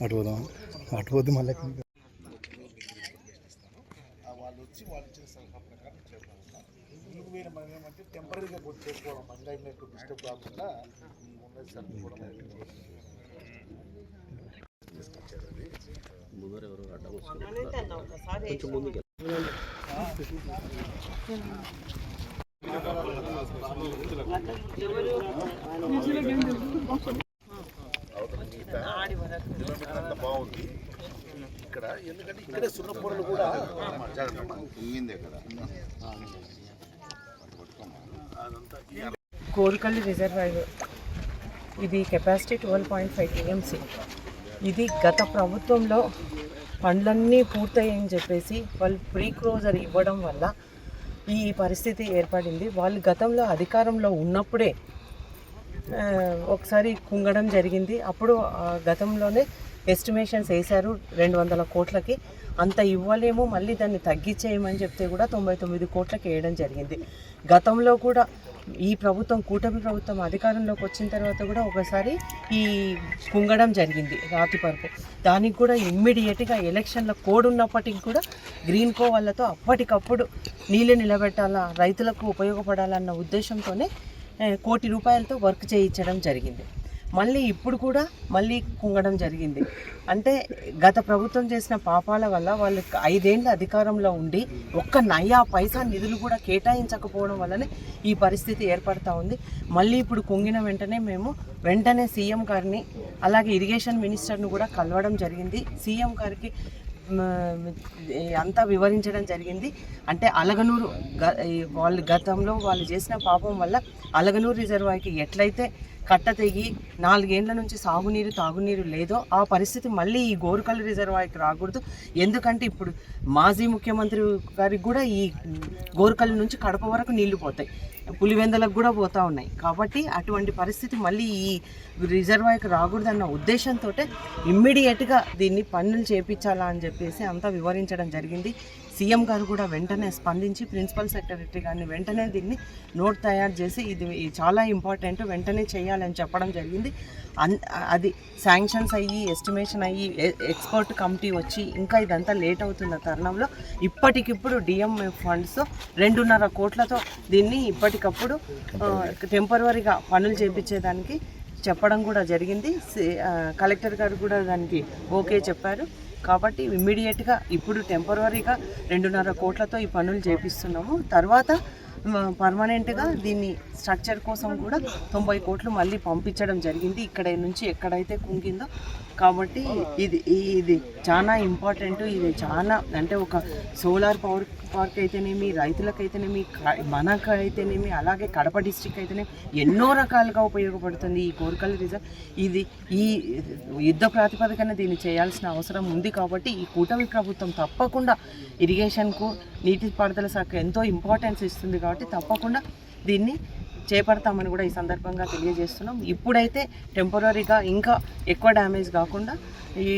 అటు పోదాం అటు పోతే మళ్ళీ వాళ్ళు వచ్చి వాళ్ళు ఇచ్చిన సలహా ప్రకారం చేయడం మీకు వేరే మనం ఏమంటే టెంపరీగా బుక్ చేసుకోవడం మంగా అయినట్టు డిస్టర్బ్ కాకుండా ఉన్నది అది కిలోమీటర్ అంత బాగుంది. ఇక్కడ ఎందుకంటే ఇక్కడే సున్న పొరలు కూడా కోరుకల్లి రిజర్వాయర్. ఇది capacity twelve point five TMC ఇది గత ప్రభుత్వంలో పనులన్నీ పూర్తయ్యని చెప్పేసి వాళ్ళు ప్రీ క్లోజర్ ఇవ్వడం వల్ల ఈ పరిస్థితి ఏర్పడింది. వాళ్ళు గతంలో అధికారంలో ఉన్నప్పుడే ఒకసారి కుంగడం జరిగింది. అప్పుడు గతంలోనే ఎస్టిమేషన్స్ వేశారు రెండు వందల కోట్లకి. అంత ఇవ్వలేము మళ్ళీ దాన్ని తగ్గించేయమని చెప్తే కూడా తొంభై తొమ్మిది కోట్లకి వేయడం జరిగింది. గతంలో కూడా ఈ ప్రభుత్వం కూటమి ప్రభుత్వం అధికారంలోకి వచ్చిన తర్వాత కూడా ఒకసారి ఈ కుంగడం జరిగింది రాతి పరుపు. దానికి కూడా ఇమ్మీడియట్గా ఎలక్షన్ల కోడ్ ఉన్నప్పటికీ కూడా గ్రీన్ కో వాళ్ళతో అప్పటికప్పుడు నీళ్ళు నిలబెట్టాలా రైతులకు ఉపయోగపడాలన్న ఉద్దేశంతోనే కోటి రూపాయలతో వర్క్ చేయించడం జరిగింది. మళ్ళీ ఇప్పుడు కూడా మళ్ళీ కుంగడం జరిగింది. అంటే గత ప్రభుత్వం చేసిన పాపాల వల్ల వాళ్ళు ఐదేళ్ళు అధికారంలో ఉండి ఒక్క నయా పైసా నిధులు కూడా కేటాయించకపోవడం వల్లనే ఈ పరిస్థితి ఏర్పడతా ఉంది. మళ్ళీ ఇప్పుడు కుంగిన వెంటనే మేము వెంటనే సీఎం గారిని అలాగే ఇరిగేషన్ మినిస్టర్ను కూడా కలవడం జరిగింది. సీఎం గారికి అంతా వివరించడం జరిగింది. అంటే అలగనూరు గ- వాళ్ళు గతంలో వాళ్ళు చేసిన పాపం వల్ల అలగనూరు రిజర్వాయర్కి ఎట్లయితే కట్ట తెగి నాలుగేండ్ల నుంచి సాగునీరు తాగునీరు లేదో ఆ పరిస్థితి మళ్ళీ ఈ గోరుకల్ రిజర్వాయర్కి రాకూడదు. ఎందుకంటే ఇప్పుడు మాజీ ముఖ్యమంత్రి గారికి కూడా ఈ గోరుకల్లు నుంచి కడప వరకు నీళ్ళు పోతాయి. పులివెందలకు కూడా పోతా ఉన్నాయి. కాబట్టి అటువంటి పరిస్థితి మళ్ళీ ఈ రిజర్వాయర్కి రాకూడదన్న ఉద్దేశంతో ఇమ్మీడియట్గా దీన్ని పనులు చేపించాలా అని చెప్పేసి అంతా వివరించడం జరిగింది. సీఎం గారు కూడా వెంటనే స్పందించి ప్రిన్సిపల్ సెక్రటరీ గారిని వెంటనే దీన్ని నోట్ తయారు చేసి ఇది చాలా ఇంపార్టెంట్ వెంటనే చేయాలని చెప్పడం జరిగింది. అన్ అది శాంక్షన్స్ అయ్యి ఎస్టిమేషన్ అయ్యి ఎక్స్పర్ట్ కమిటీ వచ్చి ఇంకా ఇదంతా లేట్ అవుతున్న తరుణంలో ఇప్పటికిప్పుడు డిఎంఏ ఫండ్స్ రెండున్నర కోట్లతో దీన్ని ఇప్పటికప్పుడు టెంపరవరీగా పనులు చేపించేదానికి చెప్పడం కూడా జరిగింది. కలెక్టర్ గారు కూడా దానికి ఓకే చెప్పారు. కాబట్టి ఇమ్మీడియట్గా ఇప్పుడు టెంపరవరీగా రెండున్నర కోట్లతో ఈ పనులు చేపిస్తున్నాము. తర్వాత పర్మనెంట్గా దీన్ని స్ట్రక్చర్ కోసం కూడా తొంభై కోట్లు మళ్ళీ పంపించడం జరిగింది. ఇక్కడ నుంచి ఎక్కడైతే కుంగిందో కాబట్టి ఇది ఇది చాలా ఇంపార్టెంట్ ఇది చాలా అంటే ఒక సోలార్ పవర్ పార్క్ అయితేనేమి రైతులకైతేనేమి మనకైతేనేమి మనకు అయితేనేమి అలాగే కడప డిస్టిక్ అయితేనేమి ఎన్నో రకాలుగా ఉపయోగపడుతుంది ఈ కోరికల రిజర్వ్ ఇది ఈ యుద్ధ ప్రాతిపదికన దీన్ని చేయాల్సిన అవసరం ఉంది కాబట్టి ఈ కూటమి ప్రభుత్వం తప్పకుండా ఇరిగేషన్కు నీటిపారుదల శాఖ ఎంతో ఇంపార్టెన్స్ ఇస్తుంది కాబట్టి తప్పకుండా దీన్ని చేపడతామని కూడా ఈ సందర్భంగా తెలియజేస్తున్నాం. ఇప్పుడైతే టెంపరీగా ఇంకా ఎక్కువ డ్యామేజ్ కాకుండా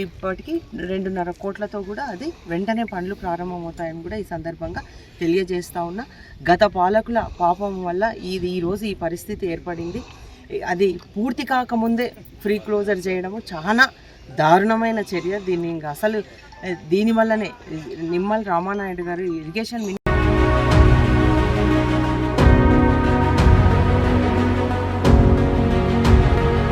ఇప్పటికీ రెండున్నర కోట్లతో కూడా అది వెంటనే పనులు ప్రారంభమవుతాయని కూడా ఈ సందర్భంగా తెలియజేస్తూ ఉన్నా. గత పాలకుల పాపం వల్ల ఇది ఈరోజు ఈ పరిస్థితి ఏర్పడింది. అది పూర్తి కాకముందే ఫ్రీ క్లోజర్ చేయడము చాలా దారుణమైన చర్య. దీన్ని ఇంకా అసలు దీనివల్లనే నిమ్మల్ రామానాయుడు గారు ఇరిగేషన్